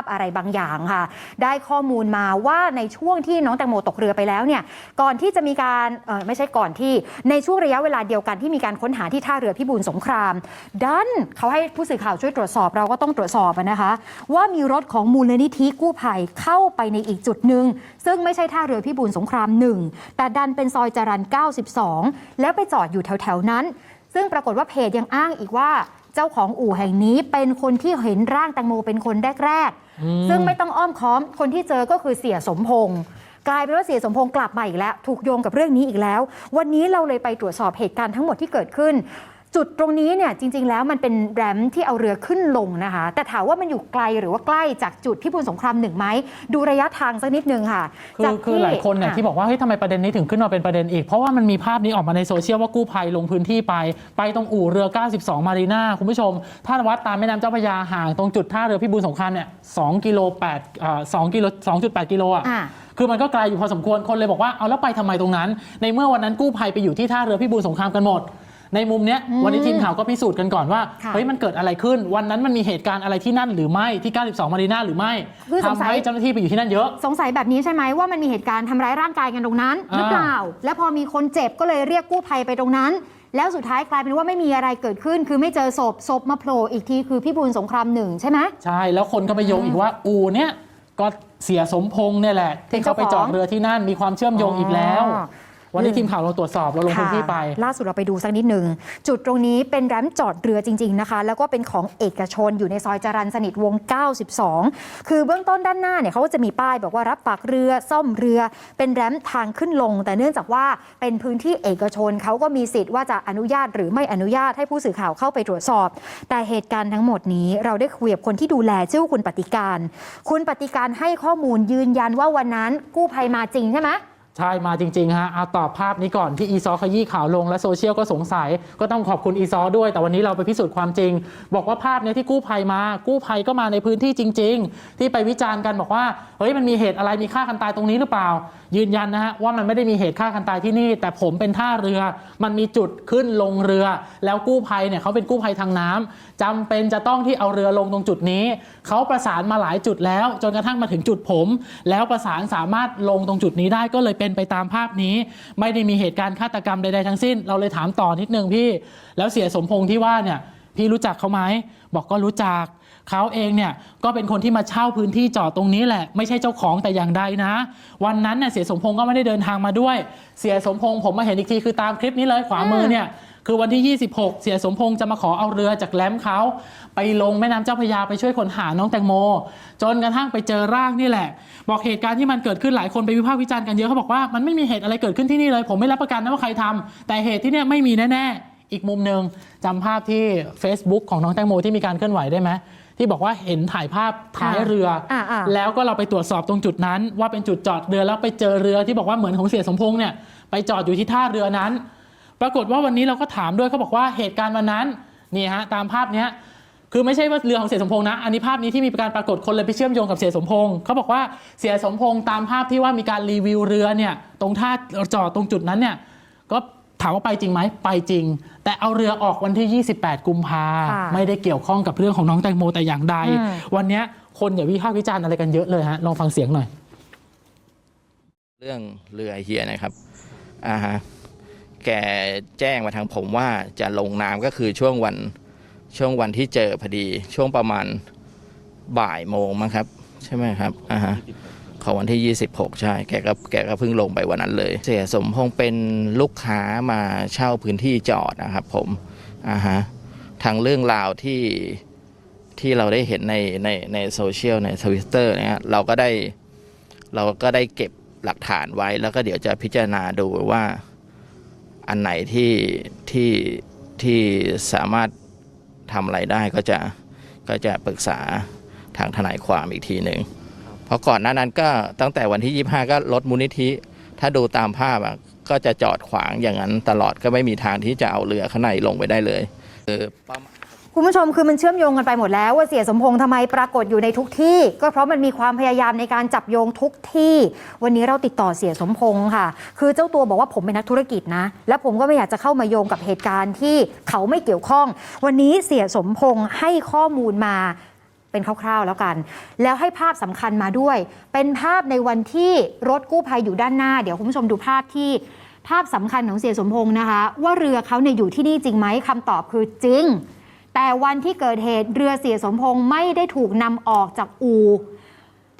พอะไรบางอย่างค่ะ ได้ข้อมูลมาว่าในช่วงที่น้องแตงโมตกเรือไปแล้วเนี่ยก่อนที่จะมีการไม่ใช่ก่อนที่ในช่วงระยะเวลาเดียวกันที่มีการค้นหาที่ท่าเรือพิบูลสงคราม ดันเขาให้ผู้สื่อข่าวช่วยตรวจสอบเราก็ต้องตรวจสอบนะคะ ว่ามีรถของมูลนิธิกู้ภัยเข้าไปในอีกจุดหนึ่งซึ่งไม่ใช่ท่าเรือพิบูลสงครามหนึ่งแต่ดันเป็นซอยจรัญ92 แล้วไปจอดอยู่แถวๆนั้น ซึ่งปรากฏว่าเพจยังอ้างอีกว่า เจ้าของอู่แห่งนี้เป็นคนที่เห็นร่างแตงโมเป็นคนแรกๆ ซึ่งไม่ต้องอ้อมค้อม คนที่เจอก็คือเสียสมพงษ์กลายเป็นว่าเสียสมพงษ์กลับมาอีกแล้ว ถูกโยงกับเรื่องนี้อีกแล้ว วันนี้เราเลยไปตรวจสอบเหตุการณ์ทั้งหมดที่เกิดขึ้น จุดตรงนี้เนี่ยจริง ๆ แล้วมันเป็นแรมที่เอาเรือขึ้นลงนะคะ แต่ถามว่ามันอยู่ไกลหรือว่าใกล้จากจุดพิบูลสงครามหนึ่งไหมดูระยะทางสักนิดนึงค่ะคืจาอกคือหลายคนเนี่ยะที่บอกว่าเฮ้ยทำไมประเด็นนี้ถึงขึ้นมาเป็นประเด็นอีก เพราะว่ามันมีภาพนี้ออกมาในโซเชียลว่ากู้ภัยลงพื้นที่ไป ไปตรงอู่เรือ 92 มารีนาคุณผู้ชม ถ้าวัดตามแม่น้ำเจ้าพระยาห่างตรงจุดท่าเรือพิบูลสงครามเนี่ย2กิโล8อ่า2กิโล2.8กิโลอะอ่าคือมันก็ไกลอยู่พอสมควรคนเลยบอกว่าเอาแล้วไปทำไมตรงนั้น ในเมื่อวันนั้นกู้ภัยไปอยู่ที่ท่าเรือพิบูลสงครามกันหมด ในมุมเนี้ยอืมวันนี้ทีมข่าวก็พิสูจน์กันก่อนว่าค่ะเฮ้ยมันเกิดอะไรขึ้น วันนั้นมันมีเหตุการณ์อะไรที่นั่นหรือไม่ที่ 92 มารีนาหรือไม่คือสงสัทำยให้เจ้าหน้าที่ไปอยู่ที่นั่นเยอะ สงสัยแบบนี้ใช่ไหมว่ามันมีเหตุการณ์ทำร้ายร่างกายกันตรงนั้นอ่าหรือเปล่า แล้วพอมีคนเจ็บก็เลยเรียกกู้ภัยไปตรงนั้น แล้วสุดท้ายกลายเป็นว่าไม่มีอะไรเกิดขึ้น คือไม่เจอศพศพมาโผล่อีกทีคือพี่บูลสงครามหนึ่งใช่ไหม ใช่แล้วคนก็ไปโยงอีกว่าอูเนี้ยก็เสียสมพงษ์เนี่ยแหละเป็นที่เขาไปจอดเจ้าของเรือที่นั่นมีความเชื่อมโยงอีกแล้ว อ๋อ วันนี้ทีมข่าวเราตรวจสอบเราลงพื้นที่ไปค่ะล่าสุดเราไปดูสักนิดหนึ่งจุดตรงนี้เป็นแรมจอดเรือจริง ๆนะคะ แล้วก็เป็นของเอกชนอยู่ในซอยจรัญสนิทวงศ์92 คือเบื้องต้นด้านหน้าเนี่ยเขาก็จะมีป้ายบอกว่ารับฝากเรือซ่อมเรือ เป็นแรมทางขึ้นลง แต่เนื่องจากว่าเป็นพื้นที่เอกชนเขาก็มีสิทธิ์ว่าจะอนุญาตหรือไม่อนุญาตให้ผู้สื่อข่าวเข้าไปตรวจสอบ แต่เหตุการณ์ทั้งหมดนี้เราได้คุยกับคนที่ดูแลชื่อว่าคุณปฏิการ คุณปฏิการให้ข้อมูลยืนยันว่าวันนั้นกู้ภัยมาจริงใช่ไหม ใช่มาจริงๆฮะเอาตอบภาพนี้ก่อนที่อีซอขยี้ข่าวลงและโซเชียลก็สงสัย ก็ต้องขอบคุณอีซอด้วย แต่วันนี้เราไปพิสูจน์ความจริง บอกว่าภาพเนี้ยที่กู้ภัยมา กู้ภัยก็มาในพื้นที่จริง ๆ ที่ไปวิจารณ์กันบอกว่าเฮ้ยมันมีเหตุอะไรมีฆ่ากันตายตรงนี้หรือเปล่า ยืนยันนะฮะว่ามันไม่ได้มีเหตุฆ่ากันตายที่นี่ แต่ผมเป็นท่าเรือ มันมีจุดขึ้นลงเรือ แล้วกู้ภัยเนี่ยเขาเป็นกู้ภัยทางน้ำจำเป็นจะต้องที่เอาเรือลงตรงจุดนี้เขาประสานมาหลายจุดแล้ว จนกระทั่งมาถึงจุดผม แล้วประสานสามารถลงตรงจุดนี้ได้ก็เลยเป็นไปตามภาพนี้ ไม่ได้มีเหตุการณ์ฆาตกรรมใดๆทั้งสิ้น เราเลยถามต่อนิดนึงพี่ แล้วเสียสมพงษ์ที่ว่าเนี่ยพี่รู้จักเขาไหมบอกก็รู้จักเขาเองเนี่ยก็เป็นคนที่มาเช่าพื้นที่จอดตรงนี้แหละ ไม่ใช่เจ้าของแต่อย่างใดนะ วันนั้นเนี่ยเสียสมพงษ์ก็ไม่ได้เดินทางมาด้วย เสียสมพงษ์ผมมาเห็นอีกทีคือตามคลิปนี้เลยขวามือเนี่ย คือวันที่ 26 เสียสมพงษ์จะมาขอเอาเรือจากแหลมเขาไปลงแม่น้ำเจ้าพระยาไปช่วยค้นหาน้องแตงโม จนกระทั่งไปเจอร่างนี่แหละ บอกเหตุการณ์ที่มันเกิดขึ้นหลายคนไปวิพากษ์วิจารณ์กันเยอะเขาบอกว่ามันไม่มีเหตุอะไรเกิดขึ้นที่นี่เลย ผมไม่รับประกันนะว่าใครทำแต่เหตุที่เนี่ยไม่มีแน่ๆอีกมุมหนึ่งจำภาพที่ Facebook ของน้องแตงโมที่มีการเคลื่อนไหวได้ไหมที่บอกว่าเห็นถ่ายภาพท้ายเรือออ่าๆ แล้วก็เราไปตรวจสอบตรงจุดนั้น ว่าเป็นจุดจอดเรือแล้วไปเจอเรือที่บอกว่าเหมือนของเสียสมพงษ์เนี่ยไปจอดอยู่ที่ท่าเรือนั้น ปรากฏว่าวันนี้เราก็ถามด้วยเขาบอกว่าเหตุการณ์วันนั้นนี่ฮะตามภาพเนี้ยคือไม่ใช่ว่าเรือของเสียสมพงษ์นะ อันนี้ภาพนี้ที่มีการปรากฏคนเลยไปเชื่อมโยงกับเสียสมพงษ์เขาบอกว่าเสียสมพงษ์ตามภาพที่ว่ามีการรีวิวเรือเนี่ยตรงท่าจอดตรงจุดนั้นเนี่ยก็ถามว่าไปจริงไหมไปจริง แต่เอาเรือออกวันที่ 28 กุมภาค่ะไม่ได้เกี่ยวข้องกับเรื่องของน้องแตงโมแต่อย่างใดอืมวันเนี้ยคนอย่าวิพากษ์วิจารณ์อะไรกันเยอะเลยฮะลองฟังเสียงหน่อย เรื่องเรือเฮียนะครับอ่าฮะ แกแจ้งมาทางผมว่าจะลงน้ำก็คือช่วงวันช่วงวันที่เจอพอดี ช่วงประมาณบ่ายโมงมั้งครับ ใช่ไหมครับอ่าฮะของวันที่ 26 ใช่ แกก็แกก็เพิ่งลงไปวันนั้นเลย เสียสมพงเป็นลูกค้ามาเช่าพื้นที่จอดนะครับ ผมอ่าฮะทางเรื่องราวที่ที่เราได้เห็นในในในโซเชียลในทวิตเตอร์เนี่ยเราก็ได้เราก็ได้เก็บหลักฐานไว้แล้วก็เดี๋ยวจะพิจารณาดูว่า อันไหนที่ที่ที่สามารถทำอะไรได้ก็จะก็จะปรึกษาทางทนายความอีกทีหนึ่งเพราะก่อนหน้านั้นก็ตั้งแต่วันที่ 25 ก็รถมูลนิธิ ถ้าดูตามภาพอะก็จะจอดขวางอย่างนั้นตลอดก็ไม่มีทางที่จะเอาเรือข้างในลงไปได้เลยคือประมาณ คุณผู้ชมคือมันเชื่อมโยงกันไปหมดแล้วว่าเสียสมพงษ์ทำไมปรากฏอยู่ในทุกที่ ก็เพราะมันมีความพยายามในการจับโยงทุกที่ วันนี้เราติดต่อเสียสมพงษ์ค่ะ คือเจ้าตัวบอกว่าผมเป็นนักธุรกิจนะ และผมก็ไม่อยากจะเข้ามาโยงกับเหตุการณ์ที่เขาไม่เกี่ยวข้อง วันนี้เสียสมพงษ์ให้ข้อมูลมาเป็นคร่าวๆแล้วกัน แล้วให้ภาพสำคัญมาด้วย เป็นภาพในวันที่รถกู้ภัยอยู่ด้านหน้า เดี๋ยวคุณผู้ชมดูภาพที่ภาพสำคัญของเสียสมพงษ์นะคะ ว่าเรือเขาเนี่ยอยู่ที่นี่จริงไหมคำตอบคือจริง แต่วันที่เกิดเหตุเรือเสียสมพงษ์ไม่ได้ถูกนำออกจากอู่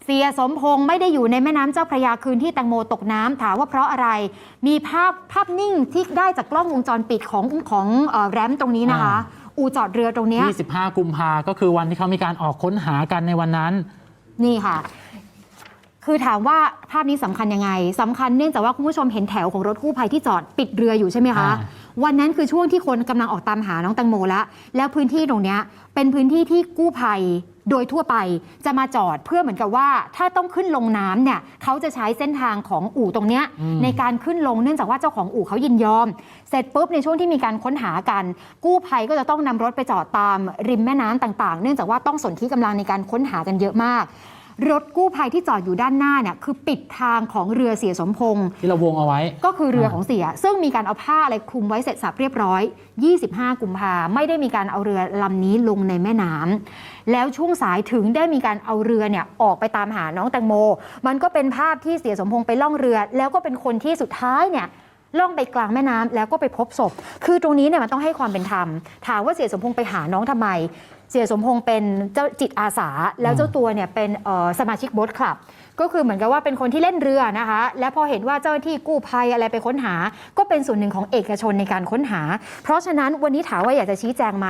เสียสมพงษ์ไม่ได้อยู่ในแม่น้ำเจ้าพระยาคืนที่แตงโมตกน้ำถามว่าเพราะอะไร มีภาพภาพนิ่งที่ได้จากกล้องวงจรปิดของของเอ่อแรมตรงนี้นะคะ อู่จอดเรือตรงเนี้ย25 กุมภาก็คือวันที่เขามีการออกค้นหากันในวันนั้น นี่ค่ะ คือถามว่าภาพนี้สำคัญยังไงสำคัญเนื่องจากว่าคุณผู้ชมเห็นแถวของรถกู้ภัยที่จอดปิดเรืออยู่ใช่ไหมคะอ่าวันนั้นคือช่วงที่คนกำลังออกตามหาน้องแตงโมแล้ว แล้วพื้นที่ตรงเนี้ยเป็นพื้นที่ที่กู้ภัยโดยทั่วไปจะมาจอดเพื่อเหมือนกับว่า ถ้าต้องขึ้นลงน้ำเนี่ยเขาจะใช้เส้นทางของอู่ตรงเนี้ยในการขึ้นลงเนื่องจากว่าเจ้าของอู่เขายินยอม เสร็จปุ๊บในช่วงที่มีการค้นหากัน กู้ภัยก็จะต้องนำรถไปจอดตามริมแม่น้ำต่าง ๆ เนื่องจากว่าต้องสนที่กำลังในการค้นหากันเยอะมาก รถกู้ภัยที่จอดอยู่ด้านหน้าเนี่ยคือปิดทางของเรือเสียสมพงษ์ที่เราวงเอาไว้ ก็คือเรือของเสีย ซึ่งมีการเอาผ้าอะไรคลุมไว้เสร็จสับเรียบร้อย 25 กุมภาไม่ได้มีการเอาเรือลำนี้ลงในแม่น้ำแล้วช่วงสายถึงได้มีการเอาเรือเนี่ยออกไปตามหาน้องแตงโม มันก็เป็นภาพที่เสียสมพงษ์ไปล่องเรือ แล้วก็เป็นคนที่สุดท้ายเนี่ยล่องไปกลางแม่น้ำแล้วก็ไปพบศพ คือตรงนี้เนี่ยมันต้องให้ความเป็นธรรม ถามว่าเสียสมพงษ์ไปหาน้องทำไม เสียสมพงษ์เป็นเจ้าจิตอาสา แล้วเจ้าตัวเนี่ยเป็นสมาชิกโบ๊ทคลับ ก็คือเหมือนกับว่าเป็นคนที่เล่นเรือนะคะ และพอเห็นว่าเจ้าหน้าที่กู้ภัยอะไรไปค้นหา ก็เป็นส่วนหนึ่งของเอกชนในการค้นหา เพราะฉะนั้นวันนี้ถามว่าอยากจะชี้แจงไหม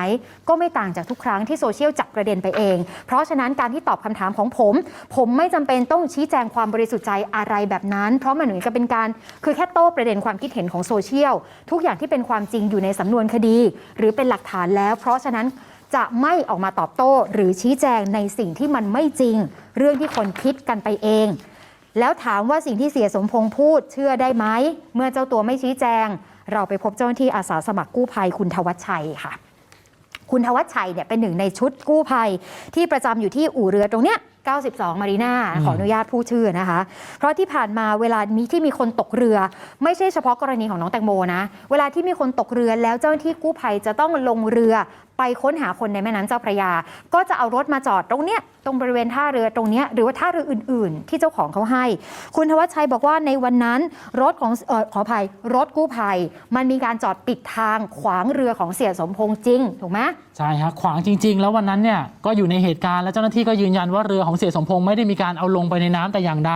ก็ไม่ต่างจากทุกครั้งที่โซเชียลจับประเด็นไปเอง เพราะฉะนั้นการที่ตอบคำถามของผม ผมไม่จำเป็นต้องชี้แจงความบริสุทธิ์ใจอะไรแบบนั้น เพราะมันเหมือนกับเป็นการคือแค่โต้ประเด็นความคิดเห็นของโซเชียลทุกอย่างที่เป็นความจริงอยู่ในสำนวนคดี หรือเป็นหลักฐานแล้ว เพราะฉะนั้น จะไม่ออกมาตอบโต้หรือชี้แจงในสิ่งที่มันไม่จริง เรื่องที่คนคิดกันไปเอง แล้วถามว่าสิ่งที่เสียสมพงษ์พูดเชื่อได้ไหมเมื่อเจ้าตัวไม่ชี้แจง เราไปพบเจ้าหน้าที่อาสาสมัครกู้ภัยคุณทวัชชัยค่ะ คุณทวัชชัยเนี่ยเป็นหนึ่งในชุดกู้ภัยที่ประจำอยู่ที่อู่เรือตรงเนี้ย 92 มารีนาขออนุญาตพูดชื่อนะคะ เพราะที่ผ่านมาเวลามีที่มีคนตกเรือ ไม่ใช่เฉพาะกรณีของน้องแตงโมนะ เวลาที่มีคนตกเรือแล้วเจ้าหน้าที่กู้ภัยจะต้องลงเรือไปค้นหาคนในแม่น้ำเจ้าพระยา ก็จะเอารถมาจอดตรงเนี้ยตรงบริเวณท่าเรือตรงเนี้ยหรือว่าท่าเรืออื่น ๆ ที่เจ้าของเขาให้ คุณทวัชชัยบอกว่าในวันนั้น รถของเออขออภัยรถกู้ภัย มันมีการจอดปิดทางขวางเรือของเสียสมพงษ์จริง ถูกไหมใช่ฮะขวางจริง ๆ แล้ววันนั้นเนี่ยก็อยู่ในเหตุการณ์และเจ้าหน้าที่ก็ยืนยันว่าเรือของเสียสมพงษ์ไม่ได้มีการเอาลงไปในน้ำแต่อย่างใด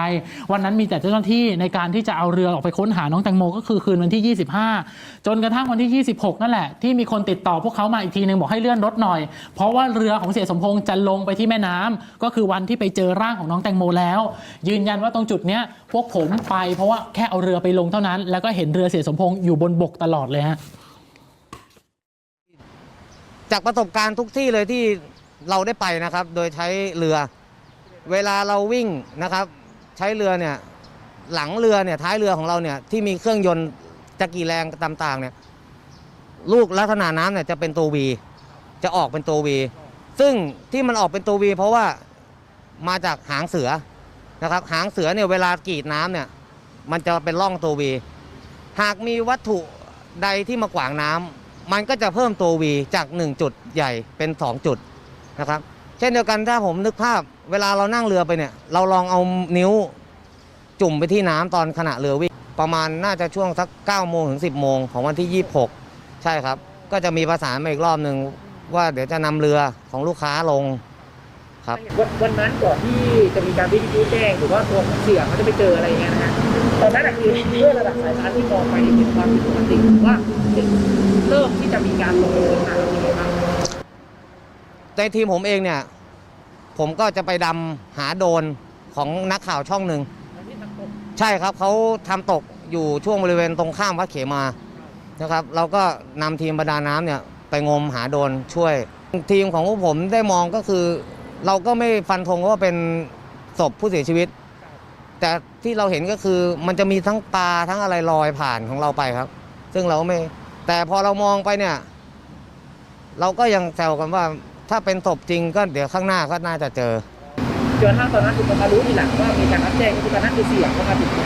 วันนั้นมีแต่เจ้าหน้าที่ในการที่จะเอาเรือออกไปค้นหาน้องแตงโมก็คือคืนวันที่ 25 จนกระทั่งวันที่ 26 นั่นแหละ ที่มีคนติดต่อพวกเขามาอีกทีหนึ่งบอกให้เลื่อนรถหน่อย เพราะว่าเรือของเสียสมพงษ์จะลงไปที่แม่น้ำก็คือวันที่ไปเจอร่างของน้องแตงโมแล้ว ยืนยันว่าตรงจุดเนี้ยพวกผมไป เพราะว่าแค่เอาเรือไปลงเท่านั้น แล้วก็เห็นเรือเสียสมพงษ์อยู่บนบกตลอดเลยฮะจากประสบการณ์ทุกที่เลยที่เราได้ไปนะครับ โดยใช้เรือ เวลาเราวิ่งนะครับใช้เรือเนี่ยหลังเรือเนี่ยท้ายเรือของเราเนี่ยที่มีเครื่องยนต์จะกี่แรงต่างๆเนี่ยลูกลักษณะน้ำเนี่ยจะเป็นตัววีจะออกเป็นตัววีซึ่งที่มันออกเป็นตัววีเพราะว่ามาจากหางเสือนะครับหางเสือเนี่ยเวลากรีดน้ำเนี่ยมันจะเป็นร่องตัววีหากมีวัตถุใดที่มาขวางน้ำมันก็จะเพิ่มตัววีจาก 1 จุดใหญ่เป็น 2 จุดนะครับ เช่นเดียวกันถ้าผมนึกภาพ เวลาเรานั่งเรือไปเนี่ย เราลองเอานิ้วจุ่มไปที่น้ำตอนขณะเรือวิ่งประมาณน่าจะช่วงสัก9โมงถึง 10 โมงของวันที่ 26 ใช่ครับ ก็จะมีประสานมาอีกรอบหนึ่งว่าเดี๋ยวจะนำเรือของลูกค้าลงครับวันวันนั้นก่อนที่จะมีการวิทยุแจ้งหรือว่าตัวของเสียเขาจะไปเจออะไรอย่างเงี้ยนะฮะตอนนั้นอะคือด้วยระดับสายตาที่มองไปเห็นความผิดปกติหรือว่าเห็นเริ่มที่จะมีการลงมือหาเราเองบ้างในทีมผมเองเนี่ย ผมก็จะไปดำหาโดรนของนักข่าวช่องหนึ่งใช่ครับเขาทำตกอยู่ช่วงบริเวณตรงข้ามวัดเขมานะครับ เราก็นำทีมประดาน้ำเนี่ยไปงมหาโดรนช่วย ทีมของพวกผมได้มองก็คือ เราก็ไม่ฟันธงว่าเป็นศพผู้เสียชีวิต แต่ที่เราเห็นก็คือมันจะมีทั้งปลาทั้งอะไรลอยผ่านของเราไปครับ ซึ่งเราก็ไม่แต่พอเรามองไปเนี่ย เราก็ยังแซวกันว่า ถ้าเป็นศพจริงก็เดี๋ยวข้างหน้าก็น่าจะเจอจนกระทั่งตอนนั้นคือมารู้ทีหลังว่ามีการรับแจ้งก็คือตอนนั้นคือเสียงเข้ามาติดต่อ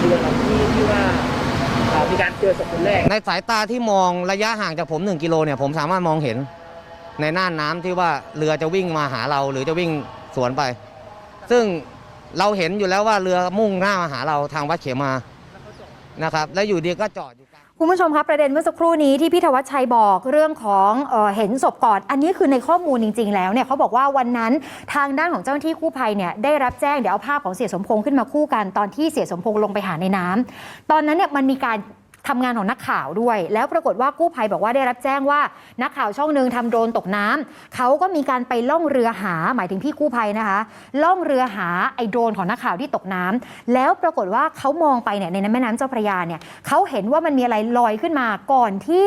เรือเราที่ที่ว่าอ่ามีการเจอศพคนแรกในสายตาที่มองระยะห่างจากผม 1 กิโลเนี่ยผมสามารถมองเห็น ในน่านน้ำที่ว่าเรือจะวิ่งมาหาเราหรือจะวิ่งสวนไป ซึ่งเราเห็นอยู่แล้วว่าเรือมุ่งหน้ามาหาเราทางวัดเขมานะครับ แล้วอยู่ดีก็จอดอยู่กลาง คุณผู้ชมครับประเด็นเมื่อสักครู่นี้ที่พี่ธวัชชัยบอกเรื่องของเออเห็นศพก่อน อันนี้คือในข้อมูลจริง ๆ แล้วเนี่ยเขาบอกว่าวันนั้นทางด้านของเจ้าหน้าที่กู้ภัยเนี่ยได้รับแจ้งเดี๋ยวเอาภาพของเสียสมพงษ์ขึ้นมาคู่กันตอนที่เสียสมพงษ์ลงไปหาในน้ำตอนนั้นเนี่ยมันมีการ ทำงานของนักข่าวด้วย แล้วปรากฏว่ากู้ภัยบอกว่าได้รับแจ้งว่า นักข่าวช่องหนึ่งทำโดรนตกน้ำเขาก็มีการไปล่องเรือหาหมายถึงพี่กู้ภัยนะคะ ล่องเรือหาไอ้โดรนของนักข่าวที่ตกน้ำแล้วปรากฏว่าเขามองไปเนี่ยในแม่น้ำเจ้าพระยาเนี่ยเขาเห็นว่ามันมีอะไรลอยขึ้นมาก่อนที่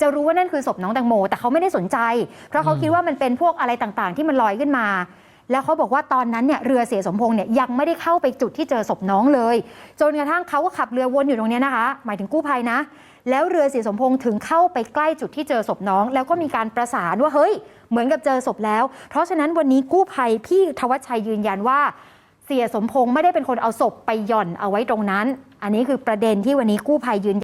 จะรู้ว่านั่นคือศพน้องแตงโม แต่เขาไม่ได้สนใจ เพราะเขาคิดว่ามันเป็นพวกอะไรต่างๆ ที่มันลอยขึ้นมา แล้วเขาบอกว่าตอนนั้นเนี่ยเรือเสียสมพงษ์เนี่ยยังไม่ได้เข้าไปจุดที่เจอศพน้องเลย จนกระทั่งเขาก็ขับเรือวนอยู่ตรงนี้นะคะ หมายถึงกู้ภัยนะ แล้วเรือเสียสมพงษ์ถึงเข้าไปใกล้จุดที่เจอศพน้อง แล้วก็มีการประสานว่าเฮ้ย เหมือนกับเจอศพแล้ว เพราะฉะนั้นวันนี้กู้ภัยพี่ธวัชชัยยืนยันว่าเสียสมพงษ์ไม่ได้เป็นคนเอาศพไปหย่อนเอาไว้ตรงนั้น อันนี้คือประเด็นที่วันนี้กู้ภัยยืน